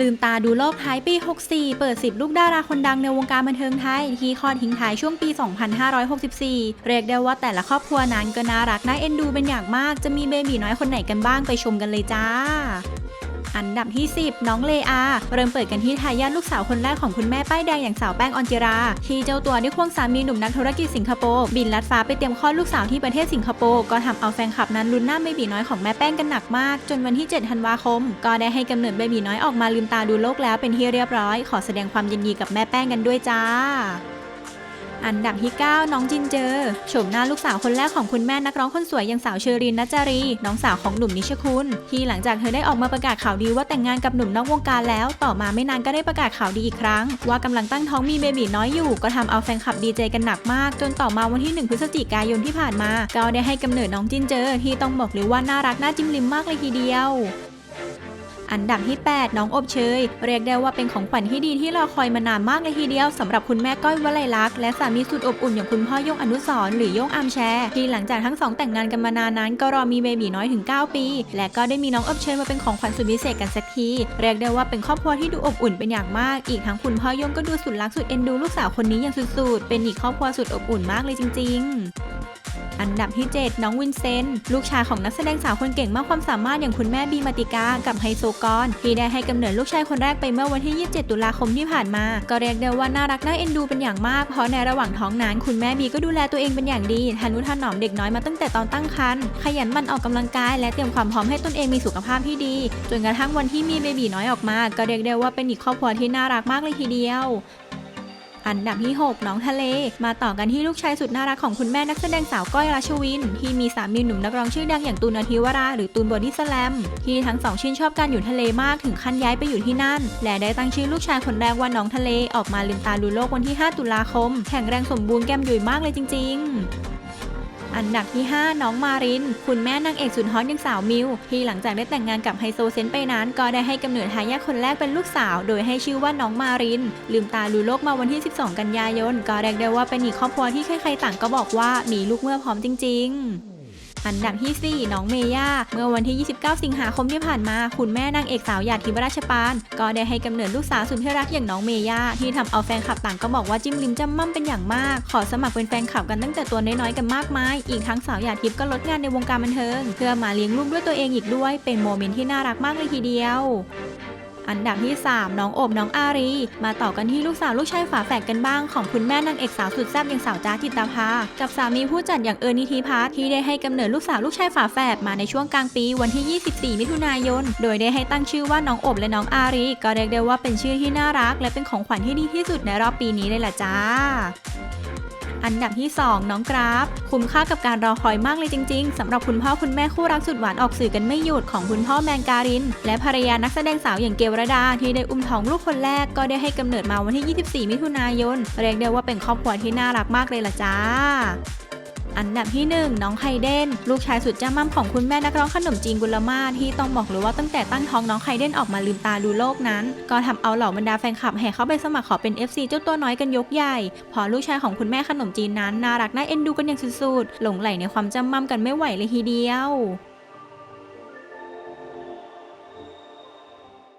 ลืมตาดูโลกท้ายปี 64 เปิด 10 ลูกดาราคนดังในวงการบันเทิงไทย ที่คลอดทิ้งท้ายช่วงปี 2564 เรียกได้ว่าแต่ละครอบครัวนั้นก็น่ารักน่าเอ็นดูเป็นอย่างมาก จะมีเบบีน้อยคนไหนกันบ้างไปชมกันเลยจ้า อันดับที่ 10 น้องเลอา เริ่มเปิดกันที่ทายาทลูกสาวคนแรกของคุณแม่ป้ายแดงอย่างสาวแป้งออนจิรา ที่เจ้าตัวได้ควงสามีหนุ่มนักธุรกิจสิงคโปร์บินลัดฟ้าไปเตรียมคลอดลูกสาวที่ประเทศสิงคโปร์ก็ทำเอาแฟนคลับนั้นลุ้นหน้าเบบีน้อยของแม่แป้งกันหนักมาก จนวันที่ 7 ธันวาคม ก็ได้ให้กำเนิดเบบีน้อยออกมาลืมตาดูโลกแล้วเป็นที่เรียบร้อย ขอแสดงความยินดีกับแม่แป้งกันด้วยจ้า อันดับที่ 9 น้องจินเจอโฉมหน้าลูกสาวคนแรกของคุณแม่นักร้องคนสวยอย่างสาวเชอรีนนัจจารี น้องสาวของหนุ่มนิชคุณ ที่หลังจากเธอได้ออกมาประกาศข่าวดีว่าแต่งงานกับหนุ่มนอกวงการแล้ว ต่อมาไม่นานก็ได้ประกาศข่าวดีอีกครั้ง ว่ากำลังตั้งท้องมีเบบีน้อยอยู่ ก็ทำเอาแฟนคลับดีใจกันหนักมาก จนต่อมาวันที่ 1 พฤศจิกายนที่ผ่านมา ก็ได้ให้กำเนิดน้องจินเจอที่ต้องบอกเลยว่าน่ารักน่าจิ้มลิมมากเลยทีเดียว อันดับที่ 8 น้องอบเชย เรียกได้ว่าเป็นของขวัญที่ดีที่รอคอยมานานมากเลยทีเดียวสำหรับคุณแม่ก้อยวลัยลักษณ์และสามีสุดอบอุ่นอย่างคุณพ่อยงอนุสรณ์หรือยงอัมแชร์ที่หลังจากทั้งสองแต่งงานกันมานานนั้น ก็รอมีเบบีน้อยถึง 9 ปี และก็ได้มีน้องอบเชยมาเป็นของขวัญสุดพิเศษกันสักทีเรียกได้ว่าเป็นครอบครัวที่ดูอบอุ่นเป็นอย่างมาก อีกทั้งคุณพ่อยงก็ดูสุดรักสุดเอ็นดูลูกสาวคนนี้อย่างสุดๆเป็นอีกครอบครัวสุดอบอุ่นมากเลยจริง ๆ อันดับที่ 7 น้องวินเซนต์ลูกชายของนักแสดงสาวคนเก่งมากความสามารถอย่างคุณแม่บีมาติกากับไฮโซกรที่ได้ให้กำเนิดลูกชายคนแรกไปเมื่อวันที่ 27 ตุลาคมที่ผ่านมา ก็เรียกได้ว่าน่ารักน่าเอ็นดูเป็นอย่างมากเพราะในระหว่างท้องนั้นคุณแม่บีก็ดูแลตัวเองเป็นอย่างดีทนุถนอมเด็กน้อยมาตั้งแต่ตอนตั้งครรภ์ขยันมันออกกำลังกาย และเตรียมความพร้อมให้ตนเองมีสุขภาพที่ดี จนกระทั่งวันที่มีเบบีน้อยออกมา ก็เรียกได้ว่าเป็นอีกครอบครัวที่น่ารักมากเลยทีเดียว อันดับที่ 6 น้องทะเล มาต่อกันที่ลูกชายสุดน่ารักของคุณแม่นักแสดงสาวก้อยราชวิน ที่มีสามีหนุ่มนักร้องชื่อดังอย่างตูนอธิวรา หรือตูนบอดี้สแลม ที่ทั้งสองชื่นชอบการอยู่ทะเลมากถึงขั้นย้ายไปอยู่ที่นั่น และได้ตั้งชื่อลูกชายคนแรกว่าน้องทะเลออกมาลืมตาดูโลกวันที่ 5 ตุลาคม แข็งแรงสมบูรณ์แก้มยุยมากเลยจริง ๆ อันดับที่ 5 น้องมาริน คุณแม่นางเอกสุดฮอตอย่างสาวมิว ที่หลังจากได้แต่งงานกับไฮโซเซนไปนั้น ก็ได้ให้กำเนิดทายาทคนแรกเป็นลูกสาว โดยให้ชื่อว่าน้องมาริน ลืมตาดูโลกมาวันที่ 12 กันยายน ก็เรียกได้ว่าเป็นอีกครอบครัวที่ใครๆต่างก็บอกว่ามีลูกเมื่อพร้อมจริง ๆ อันดับที่ 4 น้องเมย่า เมื่อวันที่ 29 สิงหาคมที่ผ่านมา คุณแม่นางเอกสาวหยาดทิพย์ราชปาน ก็ได้ให้กำเนิดลูกสาวสุดที่รักอย่างน้องเมย่า ที่ทำเอาแฟนคลับต่างก็บอกว่าจิ้มลิมจำมั่มเป็นอย่างมาก ขอสมัครเป็นแฟนคลับกันตั้งแต่ตัวน้อยๆกันมากมาย อีกทั้งสาวหยาดทิพย์ก็ลดงานในวงการบันเทิง เพื่อมาเลี้ยงลูกด้วยตัวเองอีกด้วย เป็นโมเมนต์ที่น่ารักมากเลยทีเดียว อันดับที่ 3 น้องโอบน้องอารี มาต่อกันที่ลูกสาวลูกชายฝาแฝดกันบ้างของคุณแม่นางเอกสาวสุดแซ่บอย่างสาวจ้าจิตตาภา กับสามีผู้จัดอย่างเอิร์นิธิพัฒน์ที่ได้ให้กำเนิดลูกสาวลูกชายฝาแฝดมาในช่วงกลางปีวันที่ 24 มิถุนายน โดยได้ให้ตั้งชื่อว่าน้องโอบและน้องอารี ก็เรียกได้ว่าเป็นชื่อที่น่ารัก และเป็นของขวัญที่ดีที่สุดในรอบปีนี้เลยล่ะจ้า อันดับที่ 2 น้องกราฟ คุ้มค่ากับการรอคอยมากเลยจริง ๆสำหรับคุณพ่อคุณแม่คู่รักสุดหวานออกสื่อกันไม่หยุดของคุณพ่อแมนการิน และภรรยานักแสดงสาวอย่างเกลรดา ที่ได้อุ้มท้องลูกคนแรกก็ได้ให้กำเนิดมาวันที่ 24 มิถุนายน เรียกได้ว่าเป็นครอบครัวที่น่ารักมากเลยล่ะจ้า อันดับที่ 1 น้องไคเดน ลูกชายสุดจ้ามั่มของคุณแม่นักร้องขนมจีนกุลมาที่ต้องบอกเลยว่าตั้งแต่ตั้งท้องน้องไคเดนออกมาลืมตาดูโลกนั้น ก็ทำเอาเหล่าบรรดาแฟนคลับแห่เข้าไปสมัครขอเป็น FC เจ้าตัวน้อยกันยกใหญ่ พอลูกชายของคุณแม่ขนมจีนนั้นน่ารักน่าเอ็นดูกันอย่างสุดๆ หลงไหลในความจ้ามั่มกันไม่ไหวเลยทีเดียว